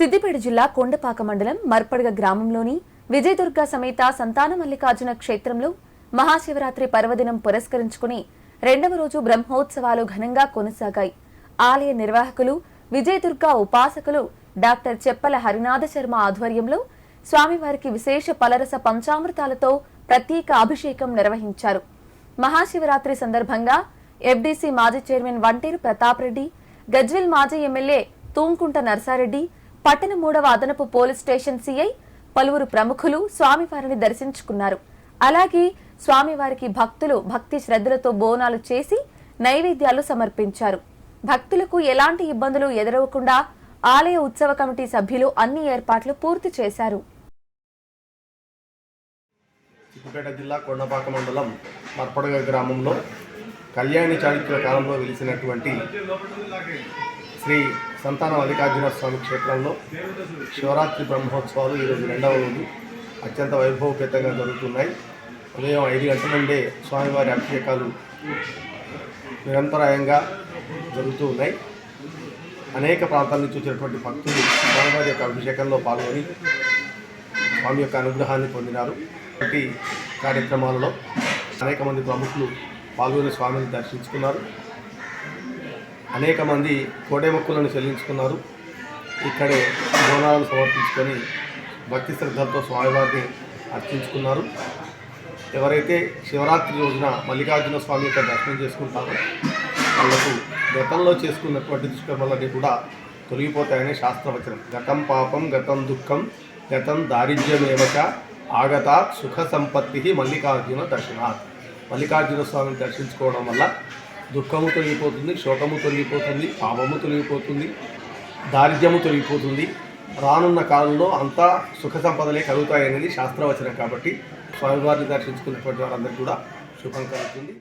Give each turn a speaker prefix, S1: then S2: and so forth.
S1: సిద్దిపేట జిల్లా కొండపాక మండలం మర్పడగ గ్రామంలోని విజయదుర్గ సమేత సంతాన మల్లికార్జున క్షేత్రంలో మహాశివరాత్రి పర్వదినం పురస్కరించుకుని రెండవ రోజు బ్రహ్మోత్సవాలు ఘనంగా కొనసాగాయి. ఆలయ నిర్వాహకులు విజయదుర్గ ఉపాసకులు డాక్టర్ చెప్పల హరినాథ శర్మ ఆధ్వర్యంలో స్వామివారికి విశేష పలరస పంచామృతాలతో ప్రత్యేక అభిషేకం నిర్వహించారు. మహాశివరాత్రి సందర్భంగా ఎఫ్డీసీ మాజీ చైర్మన్ వంటేరు ప్రతాప్ రెడ్డి గజ్వెల్ మాజీ ఎమ్మెల్యే తూంకుంట నర్సారెడ్డి పట్టణ మూడవ అదనపు పోలీస్ స్టేషన్ సీఐ పలువురు ప్రముఖులు స్వామివారిని దర్శించుకున్నారు. అలాగే స్వామివారికి భక్తులు భక్తి శ్రద్ధలతో బోనాలు చేసి నైవేద్యాలు సమర్పించారు. భక్తులకు ఎలాంటి ఇబ్బందులు ఎదురవకుండా ఆలయ ఉత్సవ కమిటీ సభ్యులు అన్ని ఏర్పాట్లు పూర్తి చేశారు.
S2: సిద్దిపేట జిల్లా కొండపాక మండలం మర్పడగ గ్రామంలో కళ్యాణి చాళుక్యుల కాలంలో వెలిసినటువంటి శ్రీ సంతాన మల్లికార్జున స్వామి క్షేత్రంలో శివరాత్రి బ్రహ్మోత్సవాలు ఈరోజు రెండవ రోజు అత్యంత వైభవపేతంగా జరుగుతున్నాయి. ఉదయం ఐదు గంటల నుండే స్వామివారి అభిషేకాలు నిరంతరాయంగా జరుగుతూ ఉన్నాయి. అనేక ప్రాంతాల నుంచి వచ్చినటువంటి భక్తులు స్వామివారి యొక్క అభిషేకంలో పాల్గొని స్వామి యొక్క అనుగ్రహాన్ని పొందినారు. ప్రతి కార్యక్రమాలలో అనేక మంది ప్రముఖులు పాల్గొని స్వామిని దర్శించుకున్నారు. అనేక మంది కోడెమొక్కులను చెల్లించుకున్నారు. ఇక్కడే బోనాలను సమర్పించుకొని భక్తి శ్రద్ధలతో స్వామివారిని అర్చించుకున్నారు. ఎవరైతే శివరాత్రి రోజున మల్లికార్జున స్వామి యొక్క దర్శనం చేసుకుంటారో వాళ్ళకు గతంలో చేసుకున్నటువంటి దుష్కర్మలన్నీ కూడా తొలగిపోతాయనే శాస్త్రవచనం. గతం పాపం గతం దుఃఖం గతం దారిద్ర్యమేవచ ఆగత సుఖ సంపత్తి మల్లికార్జున దర్శనాత్. మల్లికార్జున స్వామిని దర్శించుకోవడం వల్ల దుఃఖము తొలగిపోతుంది శోకము తొలగిపోతుంది పాపము తొలగిపోతుంది దారిద్ర్యము తొలగిపోతుంది. రానున్న కాలంలో అంతా సుఖ సంపదలే కలుగుతాయనేది శాస్త్రవచనం కాబట్టి స్వామివారిని దర్శించుకున్నటువంటి వారందరికీ కూడా శుభం కలుగుతుంది.